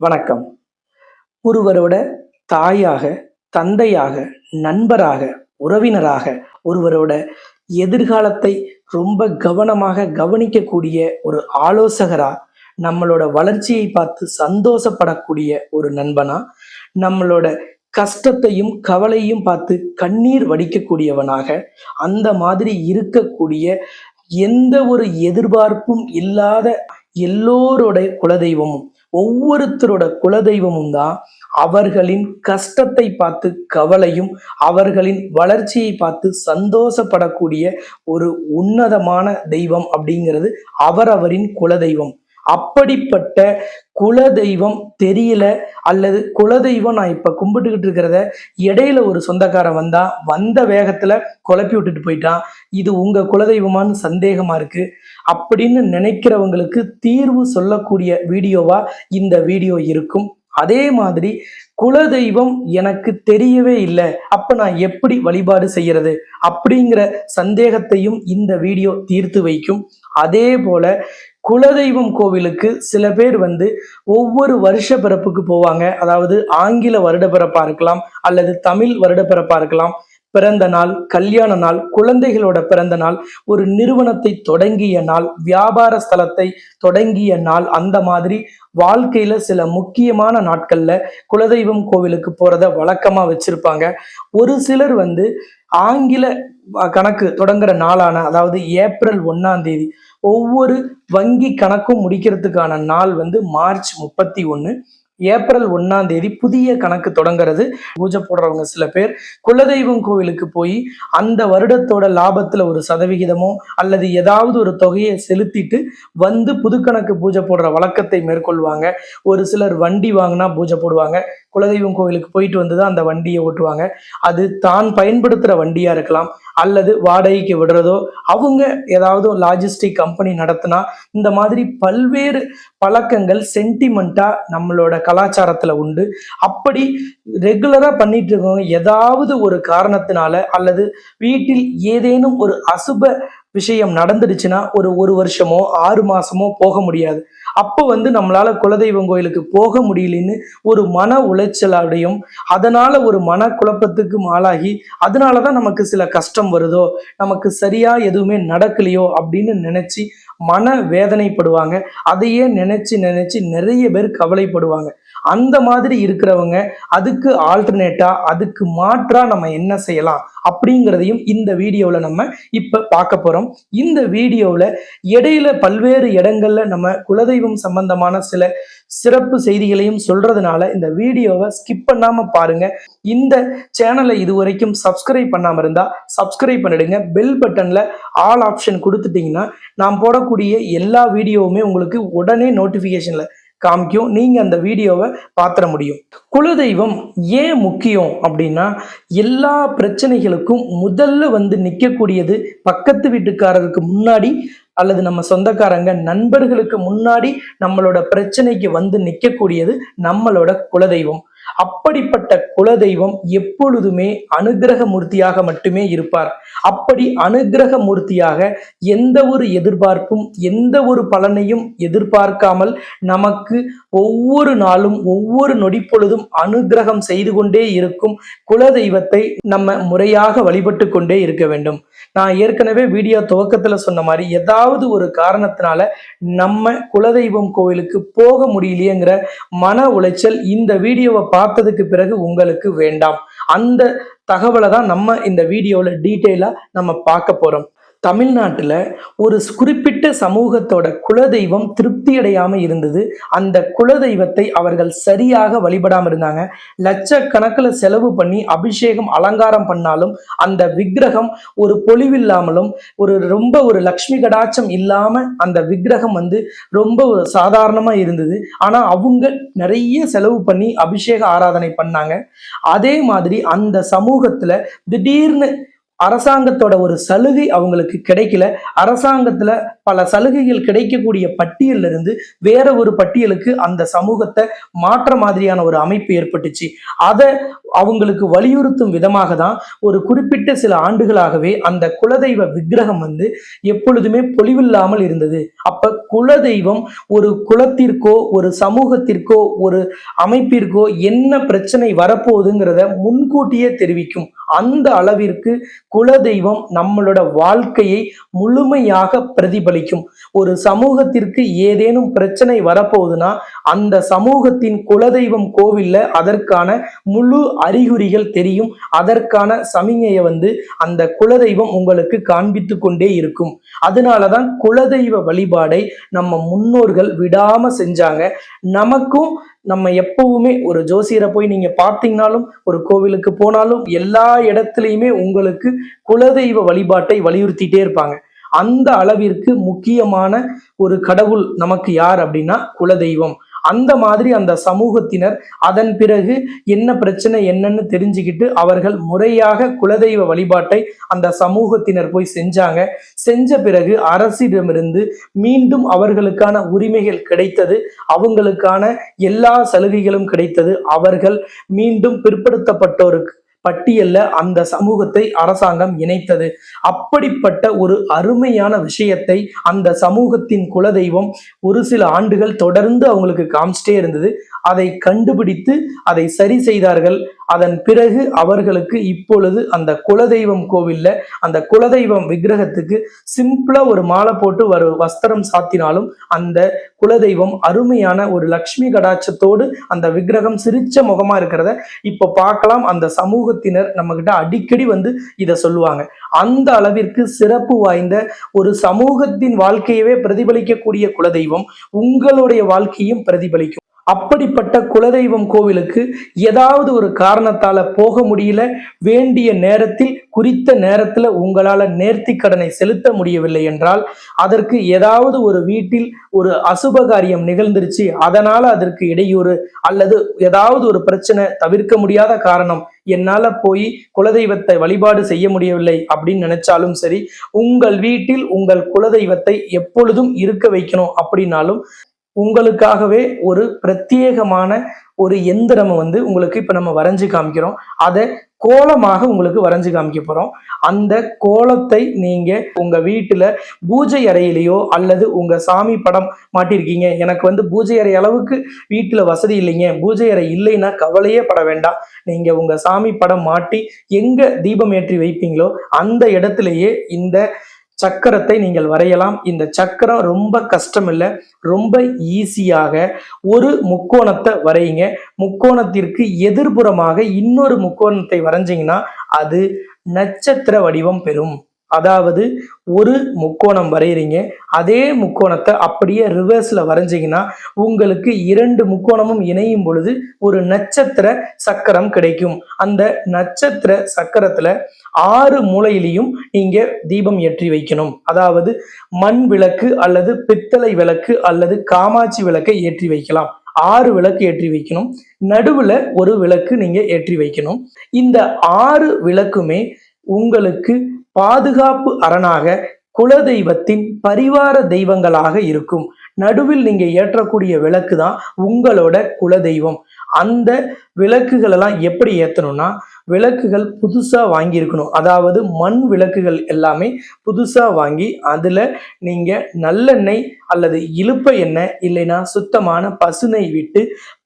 வணக்கம். ஒருவரோட தாயாக தந்தையாக நண்பராக உறவினராக ஒருவரோட எதிர்காலத்தை ரொம்ப கவனமாக கவனிக்கக்கூடிய ஒரு ஆலோசகரா நம்மளோட வளர்ச்சியை பார்த்து சந்தோஷப்படக்கூடிய ஒரு நண்பனா நம்மளோட கஷ்டத்தையும் கவலையும் பார்த்து கண்ணீர் வடிக்கக்கூடியவனாக அந்த மாதிரி இருக்கக்கூடிய எந்த ஒரு எதிர்பார்ப்பும் இல்லாத எல்லோரோட குலதெய்வமும் ஒவ்வொருத்தரோட குலதெய்வமும் தான் அவர்களின் கஷ்டத்தை பார்த்து கவலையும் அவர்களின் வளர்ச்சியை பார்த்து சந்தோஷப்படக்கூடிய ஒரு உன்னதமான தெய்வம் அப்படிங்கிறது அவரவரின் குலதெய்வம். அப்படிப்பட்ட குலதெய்வம் தெரியல அல்லது குலதெய்வம் நான் இப்ப கும்பிட்டுக்கிட்டு இருக்கிறத இடையில ஒரு சொந்தக்காரன் வந்தா வந்த வேகத்துல குழப்பி விட்டுட்டு போயிட்டான். இது உங்க குலதெய்வமான்னு சந்தேகமா இருக்கு. அப்படின்னு நினைக்கிறவங்களுக்கு தீர்வு சொல்லக்கூடிய வீடியோவா இந்த வீடியோ இருக்கும். அதே மாதிரி குலதெய்வம் எனக்கு தெரியவே இல்லை அப்ப நான் எப்படி வழிபாடு செய்யறது அப்படிங்கிற சந்தேகத்தையும் இந்த வீடியோ தீர்த்து வைக்கும். அதே போல குலதெய்வம் கோவிலுக்கு சில பேர் வந்து ஒவ்வொரு வருஷ பிறப்புக்கு போவாங்க. அதாவது ஆங்கில வருட பிறப்பா இருக்கலாம் அல்லது தமிழ் வருட பிறப்பா இருக்கலாம். பிறந்த நாள் கல்யாண நாள் குழந்தைகளோட பிறந்த நாள் ஒரு நிறுவனத்தை தொடங்கிய நாள் வியாபார ஸ்தலத்தை தொடங்கிய நாள் அந்த மாதிரி வாழ்க்கையில சில முக்கியமான நாட்கள்ல குலதெய்வம் கோவிலுக்கு போறத வழக்கமா வச்சிருப்பாங்க. ஒரு சிலர் வந்து ஆங்கில கணக்கு தொடங்குற நாளான அதாவது ஏப்ரல் ஒன்னாம் தேதி ஒவ்வொரு வங்கி கணக்கும் முடிக்கிறதுக்கான நாள் வந்து மார்ச் முப்பத்தி ஒன்று ஏப்ரல் ஒன்றாம் தேதி புதிய கணக்கு தொடங்குறது. பூஜை போடுறவங்க சில பேர் குலதெய்வம் கோவிலுக்கு போய் அந்த வருடத்தோட லாபத்தில் ஒரு சதவிகிதமோ அல்லது ஏதாவது ஒரு தொகையை செலுத்திட்டு வந்து புது கணக்கு பூஜை போடுற வழக்கத்தை மேற்கொள்வாங்க. ஒரு சிலர் வண்டி வாங்கினா பூஜை போடுவாங்க. குலதெய்வம் கோவிலுக்கு போயிட்டு வந்து தான் அந்த வண்டியை ஓட்டுவாங்க. அது தான் பயன்படுத்துகிற வண்டியாக இருக்கலாம் அல்லது வாடகைக்கு விடுறதோ அவங்க ஏதாவது லாஜிஸ்டிக் கம்பெனி நடத்தினா இந்த மாதிரி பல்வேறு பழக்கங்கள் சென்டிமெண்ட்டாக நம்மளோட கலாச்சாரத்தில் உண்டு. அப்படி ரெகுலராக பண்ணிட்டு இருக்கவங்க ஏதாவது ஒரு காரணத்தினால அல்லது வீட்டில் ஏதேனும் ஒரு அசுப விஷயம் நடந்துடுச்சுன்னா ஒரு ஒரு வருஷமோ ஆறு மாசமோ போக முடியாது. அப்போ வந்து நம்மளால குலதெய்வம் கோயிலுக்கு போக முடியலன்னு ஒரு மன உளைச்சலாடையும் அதனால ஒரு மன குழப்பத்துக்கு ஆளாகி அதனாலதான் நமக்கு சில கஷ்டம் வருதோ நமக்கு சரியா எதுவுமே நடக்கலையோ அப்படின்னு நினைச்சு மன வேதனைப்படுவாங்க அதையே நினைச்சு நினைச்சு நிறைய பேர் கவலைப்படுவாங்க. அந்த மாதிரி இருக்கிறவங்க அதுக்கு ஆல்டர்னேட்டா அதுக்கு மாற்றா நம்ம என்ன செய்யலாம் அப்படிங்கிறதையும் இந்த வீடியோவில் நம்ம இப்போ பார்க்க போகிறோம் இந்த வீடியோவில் இடையில பல்வேறு இடங்களில் நம்ம குலதெய்வம் சம்பந்தமான சில சிறப்பு செய்திகளையும் சொல்றதுனால இந்த வீடியோவை ஸ்கிப் பண்ணாமல் பாருங்க. இந்த சேனலை இது வரைக்கும் சப்ஸ்கிரைப் பண்ணாமல் இருந்தால் சப்ஸ்கிரைப் பண்ணிடுங்க. பெல் பட்டனில் ஆல் ஆப்ஷன் கொடுத்துட்டீங்கன்னா நான் போடக்கூடிய எல்லா வீடியோவுமே உங்களுக்கு உடனே நோட்டிஃபிகேஷனில் காமிக்கும். நீங்க அந்த வீடியோவை பார்த்துட முடியும். குலதெய்வம் ஏன் முக்கியம் அப்படின்னா எல்லா பிரச்சனைகளுக்கும் முதல்ல வந்து நிற்கக்கூடியது பக்கத்து வீட்டுக்காரருக்கு முன்னாடி அல்லது நம்ம சொந்தக்காரங்க நண்பர்களுக்கு முன்னாடி நம்மளோட பிரச்சனைக்கு வந்து நிற்கக்கூடியது நம்மளோட குலதெய்வம். அப்படிப்பட்ட குலதெய்வம் எப்பொழுதுமே அனுகிரக மூர்த்தியாக மட்டுமே இருப்பார். அப்படி அனுகிரக மூர்த்தியாக எந்த ஒரு எதிர்பார்ப்பும் எந்த ஒரு பலனையும் எதிர்பார்க்காமல் நமக்கு ஒவ்வொரு நாளும் ஒவ்வொரு நொடிப்பொழுதும் அனுகிரகம் செய்து கொண்டே இருக்கும் குலதெய்வத்தை நம்ம முறையாக வழிபட்டு கொண்டே இருக்க வேண்டும். நான் ஏற்கனவே வீடியோ துவக்கத்துல சொன்ன மாதிரி ஏதாவது ஒரு காரணத்தினால நம்ம குலதெய்வம் கோவிலுக்கு போக முடியலையேங்கிற மன உளைச்சல் இந்த வீடியோவை பார்த்ததுக்கு பிறகு உங்களுக்கு வேண்டாம். அந்த தகவலை தான் நம்ம இந்த வீடியோவில் டீட்டெயிலாக நம்ம பார்க்க போகிறோம் தமிழ்நாட்டில் ஒரு குறிப்பிட்ட சமூகத்தோட குலதெய்வம் திருப்தி அடையாமல் இருந்தது. அந்த குலதெய்வத்தை அவர்கள் சரியாக வழிபடாமல் இருந்தாங்க. லட்சக்கணக்கில் செலவு பண்ணி அபிஷேகம் அலங்காரம் பண்ணாலும் அந்த விக்கிரகம் ஒரு பொலிவில்லாமலும் ஒரு ரொம்ப ஒரு லக்ஷ்மி கடாட்சம் இல்லாமல் அந்த விக்கிரகம் வந்து ரொம்ப சாதாரணமாக இருந்தது. ஆனால் அவங்க நிறைய செலவு பண்ணி அபிஷேக ஆராதனை பண்ணாங்க. அதே மாதிரி அந்த சமூகத்தில் திடீர்னு அரசாங்கத்தோட ஒரு சலுகை அவங்களுக்கு கிடைக்கல. அரசாங்கத்துல பல சலுகைகள் கிடைக்கக்கூடிய பட்டியல்ல இருந்து வேற ஒரு பட்டியலுக்கு அந்த சமூகத்தை மாற்ற மாதிரியான ஒரு அமைப்பு ஏற்பட்டுச்சு. அதை அவங்களுக்கு வலியுறுத்தும் விதமாக தான் ஒரு குறிப்பிட்ட சில ஆண்டுகளாகவே அந்த குலதெய்வ விக்கிரகம் வந்து எப்பொழுதுமே பொலிவில்லாமல் இருந்தது. அப்ப குலதெய்வம் ஒரு குலத்திற்கோ ஒரு சமூகத்திற்கோ ஒரு அமைப்பிற்கோ என்ன பிரச்சனை வரப்போகுதுங்கிறத முன்கூட்டியே தெரிவிக்கும் அந்த அளவிற்கு குலதெய்வம் நம்மளோட வாழ்க்கையை முழுமையாக பிரதிபலிக்கும். ஒரு சமூகத்திற்கு ஏதேனும் பிரச்சனை வரப்போகுதுன்னா அந்த சமூகத்தின் குலதெய்வம் கோவில்ல அதற்கான முழு அறிகுறிகள் தெரியும். அதற்கான சமிகையை வந்து அந்த குலதெய்வம் உங்களுக்கு காண்பித்து கொண்டே இருக்கும். அதனாலதான் குலதெய்வ வழிபாடை நம்ம முன்னோர்கள் விடாம செஞ்சாங்க. நமக்கும் நம்ம எப்பவுமே ஒரு ஜோசியரை போய் நீங்க பார்த்தீங்கனாலும் ஒரு கோவிலுக்கு போனாலும் எல்லா இடத்துலையுமே உங்களுக்கு குலதெய்வ வழிபாட்டை வலியுறுத்திட்டே இருப்பாங்க. அந்த அளவிற்கு முக்கியமான ஒரு கடவுள் நமக்கு யார் அப்படின்னா குலதெய்வம். அந்த மாதிரி அந்த சமூகத்தினர் அதன் பிறகு என்ன பிரச்சனை என்னன்னு தெரிஞ்சுக்கிட்டு அவர்கள் முறையாக குலதெய்வ வழிபாட்டை அந்த சமூகத்தினர் போய் செஞ்சாங்க. செஞ்ச பிறகு அரசிடமிருந்து மீண்டும் அவர்களுக்கான உரிமைகள் கிடைத்தது. அவங்களுக்கான எல்லா சலுகைகளும் கிடைத்தது. அவர்கள் மீண்டும் பிற்படுத்தப்பட்டோருக்கு பட்டியல்ல அந்த சமூகத்தை அரசாங்கம் இணைத்தது. அப்படிப்பட்ட ஒரு அருமையான விஷயத்தை அந்த சமூகத்தின் குலதெய்வம் ஒரு சில ஆண்டுகள் தொடர்ந்து அவங்களுக்கு காமிச்சிட்டே இருந்தது. அதை கண்டுபிடித்து அதை சரி செய்தார்கள். அதன் பிறகு அவர்களுக்கு இப்பொழுது அந்த குலதெய்வம் கோவில்ல அந்த குலதெய்வம் விக்கிரகத்துக்கு சிம்பிளா ஒரு மாலை போட்டு ஒரு வஸ்திரம் சாத்தினாலும் அந்த குலதெய்வம் அருமையான ஒரு லக்ஷ்மி கடாட்சத்தோடு அந்த விக்கிரகம் சிரிச்ச முகமா இருக்கிறத இப்ப பார்க்கலாம். அந்த சமூகத்தினர் நம்ம கிட்ட அடிக்கடி வந்து இதை சொல்லுவாங்க. அந்த அளவிற்கு சிறப்பு வாய்ந்த ஒரு சமூகத்தின் வாழ்க்கையவே பிரதிபலிக்கக்கூடிய குலதெய்வம் உங்களுடைய வாழ்க்கையும் பிரதிபலிக்கும். அப்படிப்பட்ட குலதெய்வம் கோவிலுக்கு ஏதாவது ஒரு காரணத்தால போக முடியல வேண்டிய நேரத்தில் குறித்த நேரத்துல உங்களால நேர்த்தி கடனை செலுத்த முடியவில்லை என்றால் அதற்கு ஏதாவது ஒரு வீட்டில் ஒரு அசுப காரியம் நிகழ்ந்துருச்சு அதனால அதற்கு இடையூறு அல்லது ஏதாவது ஒரு பிரச்சனை தவிர்க்க முடியாத காரணம் என்னால போய் குலதெய்வத்தை வழிபாடு செய்ய முடியவில்லை அப்படின்னு நினைச்சாலும் சரி உங்கள் வீட்டில் உங்கள் குலதெய்வத்தை எப்பொழுதும் இருக்க வைக்கணும் அப்படின்னாலும் உங்களுக்காகவே ஒரு பிரத்யேகமான ஒரு எந்திரம் வந்து உங்களுக்கு இப்போ நம்ம வரைஞ்சு காமிக்கிறோம். அதை கோலமாக உங்களுக்கு வரைஞ்சு காமிக்க போறோம். அந்த கோலத்தை நீங்க உங்க வீட்டுல பூஜை அறையிலேயோ அல்லது உங்க சாமி படம் மாட்டிருக்கீங்க. எனக்கு வந்து பூஜை அறை அளவுக்கு வீட்டுல வசதி இல்லைங்க. பூஜை அறை இல்லைன்னா கவலையே பட வேண்டாம். நீங்க உங்க சாமி படம் மாட்டி எங்க தீபம் ஏற்றி வைப்பீங்களோ அந்த இடத்துலையே இந்த சக்கரத்தை நீங்கள் வரையலாம். இந்த சக்கரம் ரொம்ப கஷ்டம் இல்லை ரொம்ப ஈஸியாக ஒரு முக்கோணத்தை வரையுங்க. முக்கோணத்திற்கு எதிர்புறமாக இன்னொரு முக்கோணத்தை வரைஞ்சிங்கன்னா அது நட்சத்திர வடிவம் பெறும். அதாவது ஒரு முக்கோணம் வரைகிறீங்க அதே முக்கோணத்தை அப்படியே ரிவர்ஸில் வரைஞ்சிங்கன்னா உங்களுக்கு இரண்டு முக்கோணமும் இணையும் பொழுது ஒரு நட்சத்திர சக்கரம் கிடைக்கும். அந்த நட்சத்திர சக்கரத்தில் ஆறு மூலையிலையும் நீங்கள் தீபம் ஏற்றி வைக்கணும். அதாவது மண் விளக்கு அல்லது பித்தளை விளக்கு அல்லது காமாட்சி விளக்கை ஏற்றி வைக்கலாம். ஆறு விளக்கு ஏற்றி வைக்கணும். நடுவில் ஒரு விளக்கு நீங்கள் ஏற்றி வைக்கணும். இந்த ஆறு விளக்குமே உங்களுக்கு பாதுகாப்பு அரணாக குலதெய்வத்தின் பரிவார தெய்வங்களாக இருக்கும். நடுவில் நீங்க ஏற்றக்கூடிய விளக்கு தான் உங்களோட குலதெய்வம். அந்த விளக்குகள் எல்லாம் எப்படி ஏத்தணும்னா விளக்குகள் புதுசா வாங்கியிருக்கணும். அதாவது மண் விளக்குகள் எல்லாமே புதுசா வாங்கி அதுல நீங்க நல்லெண்ணெய் அல்லது இழுப்ப எண்ணெய் இல்லைன்னா சுத்தமான பசுனை விட்டு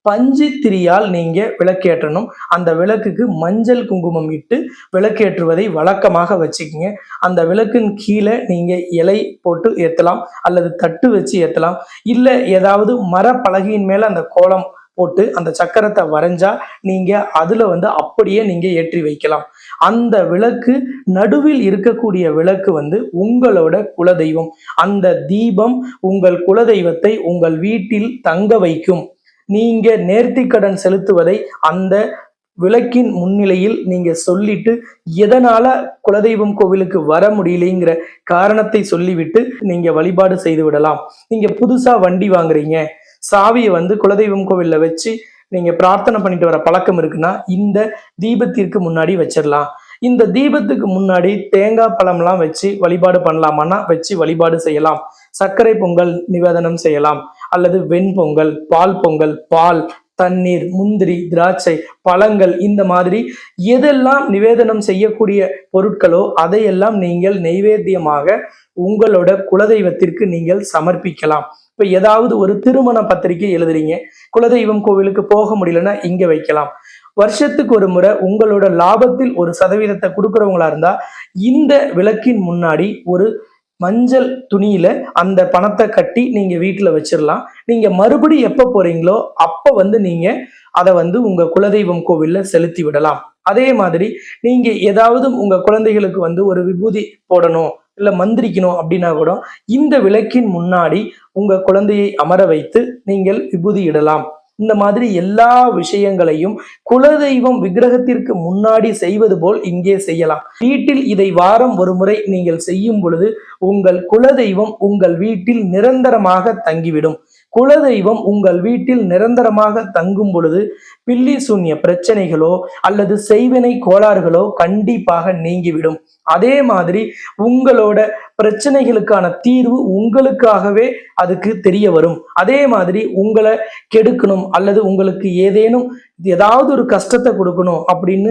பஞ்சு திரியால் நீங்க விளக்கேற்றணும். அந்த விளக்குக்கு மஞ்சள் குங்குமம் இட்டு விளக்கேற்றுவதை வழக்கமாக வச்சுக்கிங்க. அந்த விளக்கின் கீழே நீங்க இலை போட்டு ஏத்தலாம் அல்லது தட்டு வச்சு ஏத்தலாம். இல்ல ஏதாவது மரப்பலகையின் மேல அந்த கோலம் போட்டு அந்த சக்கரத்தை வரைஞ்சா நீங்க அதுல வந்து அப்படியே நீங்க ஏற்றி வைக்கலாம். அந்த விளக்கு நடுவில் இருக்கக்கூடிய விளக்கு வந்து உங்களோட குலதெய்வம். அந்த தீபம் உங்கள் குலதெய்வத்தை உங்கள் வீட்டில் தங்க வைக்கும். நீங்க நேர்த்திக்கடன் செலுத்துவதை அந்த விளக்கின் முன்னிலையில் நீங்க சொல்லிட்டு எதனால குலதெய்வம் கோவிலுக்கு வர முடியலைங்கிற காரணத்தை சொல்லிவிட்டு நீங்க வழிபாடு செய்து விடலாம். நீங்க புதுசா வண்டி வாங்குறீங்க. சாவியை வந்து குலதெய்வம் கோவில்ல வச்சு நீங்க பிரார்த்தனை பண்ணிட்டு வர பழக்கம் இருக்குன்னா இந்த தீபத்திற்கு முன்னாடி வச்சிடலாம். இந்த தீபத்துக்கு முன்னாடி தேங்காய் பழம்லாம் வச்சு வழிபாடு பண்ணலாமான்னா வச்சு வழிபாடு செய்யலாம். சர்க்கரை பொங்கல் நிவேதனம் செய்யலாம். அல்லது வெண்பொங்கல் பால் பொங்கல் பால் தண்ணீர் முந்திரி திராட்சை பழங்கள் இந்த மாதிரி எதெல்லாம் நிவேதனம் செய்யக்கூடிய பொருட்களோ அதையெல்லாம் நீங்கள் நைவேத்தியமாக உங்களோட குலதெய்வத்திற்கு நீங்கள் சமர்ப்பிக்கலாம். இப்ப ஏதாவது ஒரு திருமண பத்திரிகை எழுதுறீங்க குலதெய்வம் கோவிலுக்கு போக முடியலன்னா இங்க வைக்கலாம். வருஷத்துக்கு ஒரு முறை உங்களோட லாபத்தில் ஒரு சதவீதத்தை கொடுக்குறவங்களா இருந்தா இந்த விளக்கின் முன்னாடி ஒரு மஞ்சள் துணியில அந்த பணத்தை கட்டி நீங்க வீட்டுல வச்சிடலாம் நீங்க மறுபடி எப்ப போறீங்களோ அப்ப வந்து நீங்க அதை வந்து உங்க குலதெய்வம் கோவில்ல செலுத்தி விடலாம். அதே மாதிரி நீங்க ஏதாவது உங்க குழந்தைகளுக்கு வந்து ஒரு விபூதி போடணும் இல்ல மந்திரிக்கணும் அப்படின்னா கூட இந்த விளக்கின் முன்னாடி உங்க குழந்தையை அமர வைத்து நீங்கள் விபூதி இடலாம். இந்த மாதிரி எல்லா விஷயங்களையும் குலதெய்வம் விக்கிரகத்திற்கு முன்னாடி செய்வது போல் இங்கே செய்யலாம். வீட்டில் இதை வாரம் ஒரு முறை நீங்கள் செய்யும் பொழுது உங்கள் குலதெய்வம் உங்கள் வீட்டில் நிரந்தரமாக தங்கிவிடும். குலதெய்வம் உங்கள் வீட்டில் நிரந்தரமாக தங்கும் பொழுது பில்லி சூன்ய பிரச்சனைகளோ அல்லது செய்வினை கோளாறுகளோ கண்டிப்பாக நீங்கிவிடும். அதே மாதிரி உங்களோட பிரச்சனைகளுக்கான தீர்வு உங்களுக்காகவே அதுக்கு தெரிய வரும். அதே மாதிரி உங்களை கெடுக்கணும் அல்லது உங்களுக்கு ஏதேனும் ஏதாவது ஒரு கஷ்டத்தை கொடுக்கணும் அப்படின்னு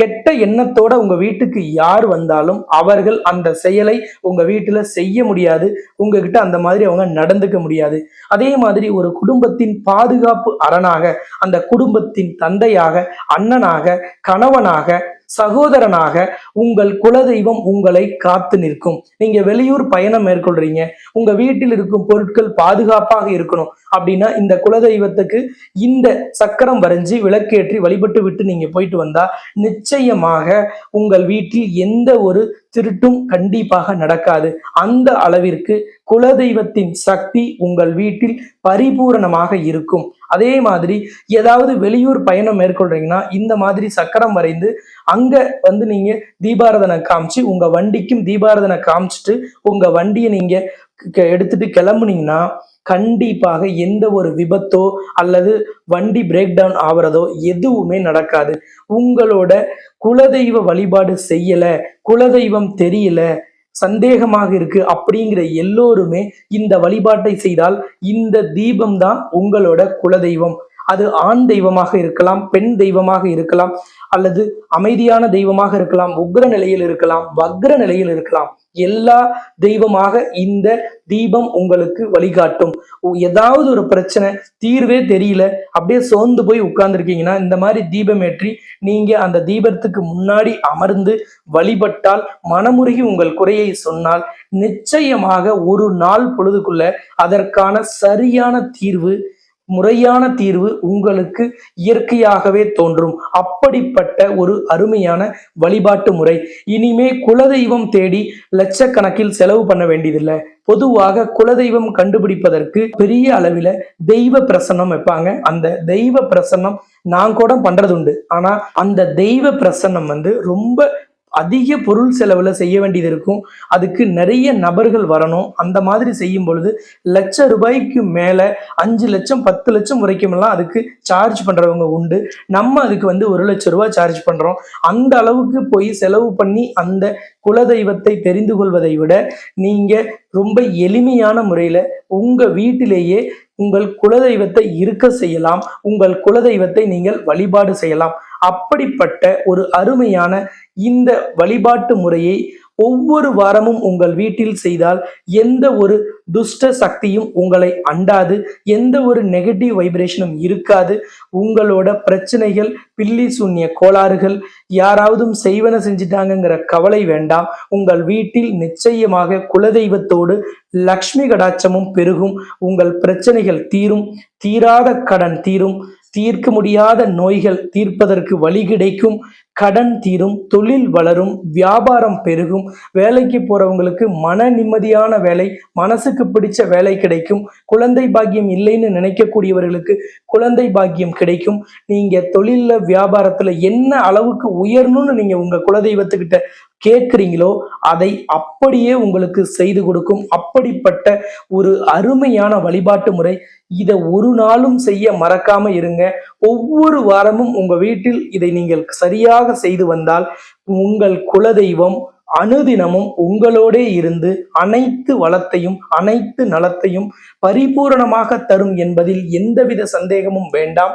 கெட்ட எண்ணத்தோட உங்க வீட்டுக்கு யார் வந்தாலும் அவர்கள் அந்த செயலை உங்க வீட்டுல செய்ய முடியாது. உங்ககிட்ட அந்த மாதிரி அவங்க நடந்துக்க முடியாது. அதே மாதிரி ஒரு குடும்பத்தின் பாதுகாப்பு அரணாக அந்த குடும்ப குடும்பத்தின் தந்தையாக அண்ணனாக கணவனாக சகோதரனாக உங்கள் குலதெய்வம் உங்களை காத்து நிற்கும். நீங்க வெளியூர் பயணம் மேற்கொள்றீங்க. உங்க வீட்டில் இருக்கும் பொருட்கள் பாதுகாப்பாக இருக்கணும். அப்படின்னா இந்த குலதெய்வத்துக்கு இந்த சக்கரம் வரைஞ்சி விளக்கேற்றி வழிபட்டு விட்டு நீங்க போயிட்டு வந்தா நிச்சயமாக உங்கள் வீட்டில் எந்த ஒரு திருட்டும் கண்டிப்பாக நடக்காது. அந்த அளவிற்கு குலதெய்வத்தின் சக்தி உங்கள் வீட்டில் பரிபூரணமாக இருக்கும். அதே மாதிரி ஏதாவது வெளியூர் பயணம் மேற்கொள்றீங்கன்னா இந்த மாதிரி சக்கரம் வரைந்து அங்க வந்து நீங்க தீபாரதனை காமிச்சு உங்க வண்டிக்கும் தீபாரதனை காமிச்சிட்டு உங்க வண்டியை நீங்க க- எடுத்துட்டு கிளம்புனீங்கன்னா கண்டிப்பாக எந்த ஒரு விபத்தோ அல்லது வண்டி பிரேக் டவுன் ஆகிறதோ எதுவுமே நடக்காது. உங்களோட குலதெய்வ வழிபாடு செய்யல குலதெய்வம் தெரியல சந்தேகமாக இருக்கு அப்படிங்கிற எல்லோருமே இந்த வழிபாட்டை செய்தால் இந்த தீபம் தான் உங்களோட குலதெய்வம். அது ஆண் தெய்வமாக இருக்கலாம் பெண் தெய்வமாக இருக்கலாம் அல்லது அமைதியான தெய்வமாக இருக்கலாம் உக்ர நிலையில் இருக்கலாம் வக்ர நிலையில் இருக்கலாம். எல்லா தெய்வமாக இந்த தீபம் உங்களுக்கு வழிகாட்டும். ஏதாவது ஒரு பிரச்சனை தீர்வே தெரியல அப்படியே சோர்ந்து போய் உட்கார்ந்துருக்கீங்கன்னா இந்த மாதிரி தீபம் ஏற்றி நீங்க அந்த தீபத்துக்கு முன்னாடி அமர்ந்து வழிபட்டால் மனமுருகி உங்கள் குறையை சொன்னால் நிச்சயமாக ஒரு நாள் பொழுதுக்குள்ள அதற்கான சரியான தீர்வு முறையான தீர்வு உங்களுக்கு இயற்கையாகவே தோன்றும். அப்படிப்பட்ட ஒரு அருமையான வழிபாட்டு முறை. இனிமே குலதெய்வம் தேடி லட்சக்கணக்கில் செலவு பண்ண வேண்டியதில்லை. பொதுவாக குலதெய்வம் கண்டுபிடிப்பதற்கு பெரிய அளவில் தெய்வ பிரசன்னம் வைப்பாங்க. அந்த தெய்வ பிரசன்னம் நான் கூட பண்றது உண்டு ஆனா அந்த தெய்வ பிரசன்னம் வந்து ரொம்ப அதிக பொருள் செலவில் செய்ய வேண்டியது இருக்கும். அதுக்கு நிறைய நபர்கள் வரணும். அந்த மாதிரி செய்யும் பொழுது லட்ச ரூபாய்க்கு மேலே அஞ்சு லட்சம் பத்து லட்சம் வரைக்குமெல்லாம் அதுக்கு சார்ஜ் பண்ணுறவங்க உண்டு. நம்ம அதுக்கு வந்து ஒரு லட்ச ரூபாய் சார்ஜ் பண்ணுறோம் அந்த அளவுக்கு போய் செலவு பண்ணி அந்த குலதெய்வத்தை தெரிந்து கொள்வதை விட நீங்கள் ரொம்ப எளிமையான முறையில் உங்கள் வீட்டிலேயே உங்கள் குலதெய்வத்தை இருக்க செய்யலாம். உங்கள் குலதெய்வத்தை நீங்கள் வழிபாடு செய்யலாம். அப்படிப்பட்ட ஒரு அருமையான இந்த வழிபாட்டு முறையை ஒவ்வொரு வாரமும் உங்கள் வீட்டில் செய்தால் எந்த ஒரு துஷ்ட சக்தியும் உங்களை அண்டாது எந்த ஒரு நெகட்டிவ் வைப்ரேஷனும் இருக்காது. உங்களோட பிரச்சனைகள் பில்லி சூன்ய கோளாறுகள் யாராவதும் செய்வன செஞ்சிட்டாங்கங்கிற கவலை வேண்டாம். உங்கள் வீட்டில் நிச்சயமாக குலதெய்வத்தோடு லக்ஷ்மி கடாட்சமும் பெருகும். உங்கள் பிரச்சனைகள் தீரும். தீராத கடன் தீரும். தீர்க்க முடியாத நோய்கள் தீர்ப்பதற்கு வழி கிடைக்கும். கடன் தீரும் தொழில் வளரும் வியாபாரம் பெருகும். வேலைக்கு போறவங்களுக்கு மன நிம்மதியான வேலை மனசுக்கு பிடிச்ச வேலை கிடைக்கும். குழந்தை பாக்கியம் இல்லைன்னு நினைக்கக்கூடியவர்களுக்கு குழந்தை பாக்கியம் கிடைக்கும். நீங்க தொழில்ல வியாபாரத்துல என்ன அளவுக்கு உயரணும்னு நீங்க உங்க குலதெய்வத்துக்கிட்ட கேட்குறீங்களோ அதை அப்படியே உங்களுக்கு செய்து கொடுக்கும். அப்படிப்பட்ட ஒரு அருமையான வழிபாட்டு முறை. இதை ஒரு நாளும் செய்ய மறக்காம இருங்க. ஒவ்வொரு வாரமும் உங்க வீட்டில் இதை நீங்கள் சரியாக செய்து வந்தால் உங்கள் குலதெய்வம் அனுதினமும் உங்களோடே இருந்து அனைத்து வளத்தையும் அனைத்து நலத்தையும் பரிபூரணமாக தரும் என்பதில் எந்தவித சந்தேகமும் வேண்டாம்.